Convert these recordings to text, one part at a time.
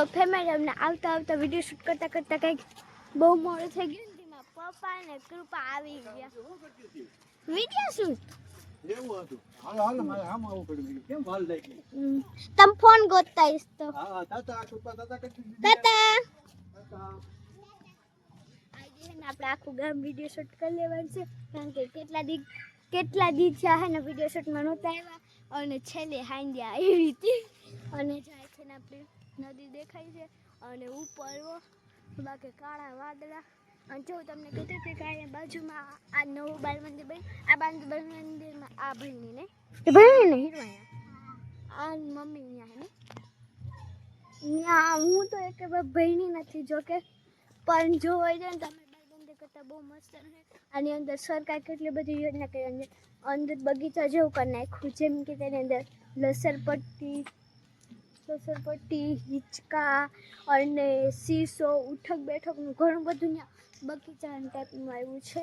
તો ફેમિલી અમને આવતા આવતા વીડિયો શૂટ કરતા કરતા કંઈક બહુ મોડું થઈ ગયું ને તેમાં પપ્પા ને કૃપા આવી ગયા. વીડિયો શૂટ તમે ફોન ગોતતા તો. તાતા આપણે આખું ગામ વીડિયો શૂટ કરી લેવાનું છે. કારણ કે કેટલા દી કેટલા દી થયા હે ને વીડિયો શૂટમાં નહોતા આવ્યા. અને છેલ્લે હાંડ્યા આવી હતી. અને જાય છે ને આપણે નદી દેખાય છે અને ઉપર બાકી કાળા વાદળા. અને જો તમને હતી કે અહીંયા બાજુમાં આ નવું બાલ મંદિર બન્યું આ બાલ બાલ મંદિરમાં આ ભાઈની ને? એ ભાઈ ને? હીરવાયા આ મમ્મી ત્યાં ને? ત્યાં હું તો એક ભણી નથી જોકે પણ જો હોય છે ને તમે બાલબંધી કરતાં બહુ મસ્ત રહે. આની અંદર સરકાર કેટલી બધી યોજના કરી અંદર અંદર બગીચા જેવું કરી નાખ્યું જેમ કે તેની અંદર લસરપટ્ટી લસરપટ્ટી હિંચકા અને સીસો ઉઠક બેઠકનું ઘણું બધું ત્યાં બગીચા ટાઈપનું આવ્યું છે.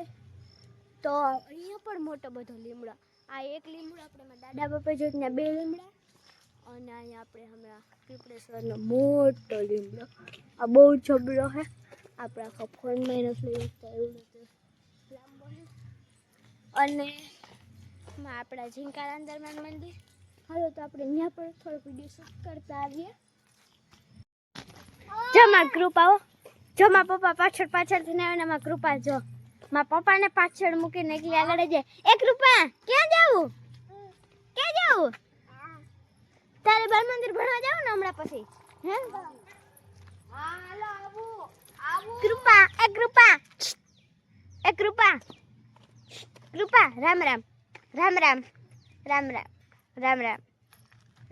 તો અહીંયા પણ મોટો બધો લીમડો. આ એક લીમડો આપણે દાદા બાપા જો ત્યાં બે લીમડા અને અહીંયા આપણે હમણાં પીપળેશ્વરનો મોટો લીમડો. આ બહુ જબરો છે આપણે આખો ફોન માઇનસ લઈ એવું લાંબો અને આપણા ઝીંકારા દરમિયાન મંદિર. હાલો તો આપણે અહીંયા પણ થોડો વીડિયો શૂટ કરતા આવીએ. જો માં કૃપાઓ જો માં પપ્પા પાછળ પાછળથી ને આવે માં કૃપા જો. માં પપ્પાને પાછળ મૂકીને એકલી આગળ જાય એ કૃપા ક્યાં જાવું ક્યાં જાવું તારે બાલ મંદિર ભણવા જાવ ને હમણાં પછી? હે? કૃપા એ કૃપા. એ કૃપા. કૃપા રામ રામ. રામ રામ. રામ રામ. રામ રામ.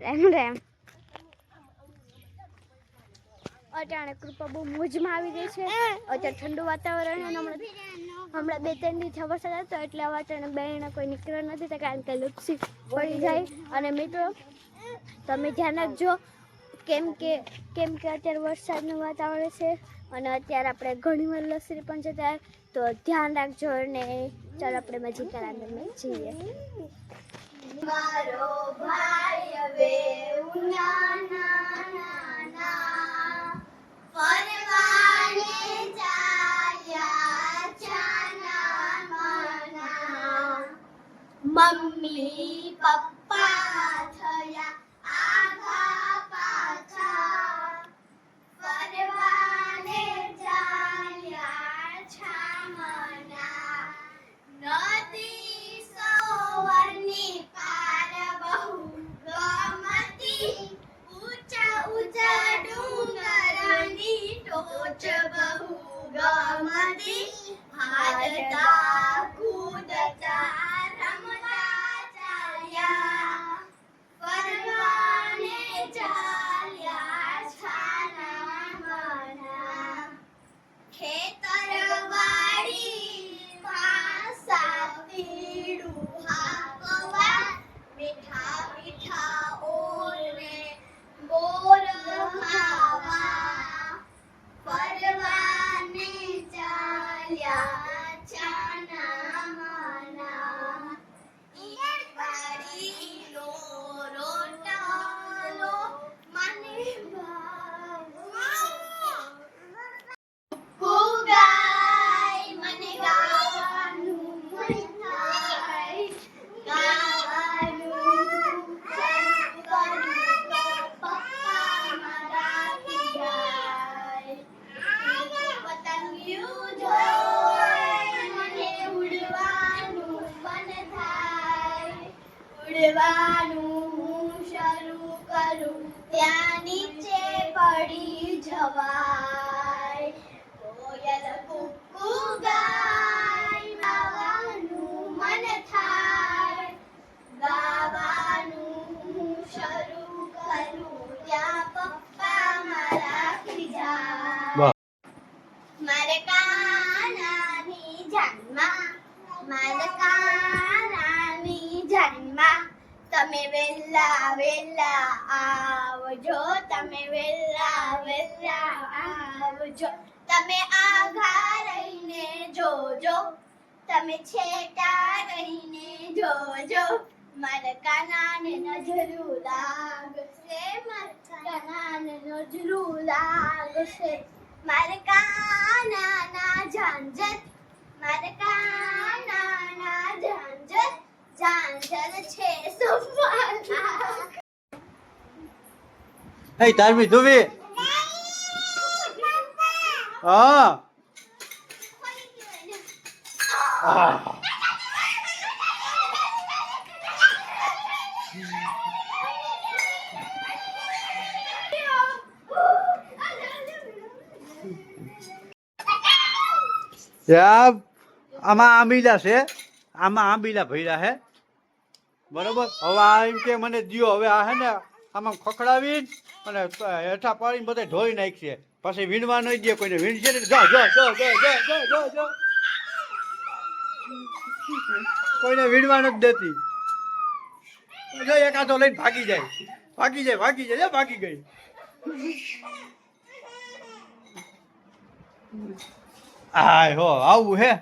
રામ રામ. અટાણે કૃપા બહુ મોજમાં આવી ગઈ છે. અત્યારે ઠંડુ વાતાવરણ અને હમણાં હમણાં બે ત્રણ દિવસ વરસાદ હતો એટલે આ અટાણે બેને કોઈ નીકળ્યો નથી તો કારણ કે લુપ્સી પડી જાય. અને મિત્રો તમે ધ્યાન રાખજો કેમ કે કેમ કે અત્યારે વરસાદનું વાતાવરણ છે અને અત્યારે આપણે ઘણી વાર લસરી પણ જતા. તો ધ્યાન રાખજો અને ચાલો આપણે મજી કરાંગરમાં જઈએ મારો ભાઈ હવે ઉનાના જાયા ચાના માના મમ્મી પપ્પા થયા. भारता Bye. ઉડવાનું હું શરૂ કરું. ત્યાં નીચે પડી જવાય. કોયલ કુકુ ગાય, ગાવાનું મન થાય. ગાવાનું હું શરૂ કરું, ત્યાં પપ્પા મારા ખીજાય. મારે કાનાની જાનમાં, મારે કાનાની જાનમાં તમે વેલા વેલા આવજો, તમે વેલા વેલા આવજો. તમે આઘા રહીને જોજો, તમે છેટા રહીને જોજો. મારા કાનાને નજરું લાગશે મારા કાનાને નજરું લાગશે. મારે કાનાના ના ઝાંઝર મારે કાના ના Hey, તારમી જોવી હા આમાં આંબીલા છે. આમાં આંબીલા ભર્યા છે બરોબર? હવે આ એમ કે મને દિયો, હવે આ હે ને આમાં ખખડાવી અને હેઠા પાડીને બધે ઢોઈ નાખશે પછી વીણવા નહીં દે કોઈને. વીણશે ને જો જો જો જો જો જો કોઈને વીણવા નથી દેતી. જો એકાદો લઈને ભાગી જાય. ભાગી જાય ભાગી જાય ભાગી ગઈ. આય હો, આવું હે?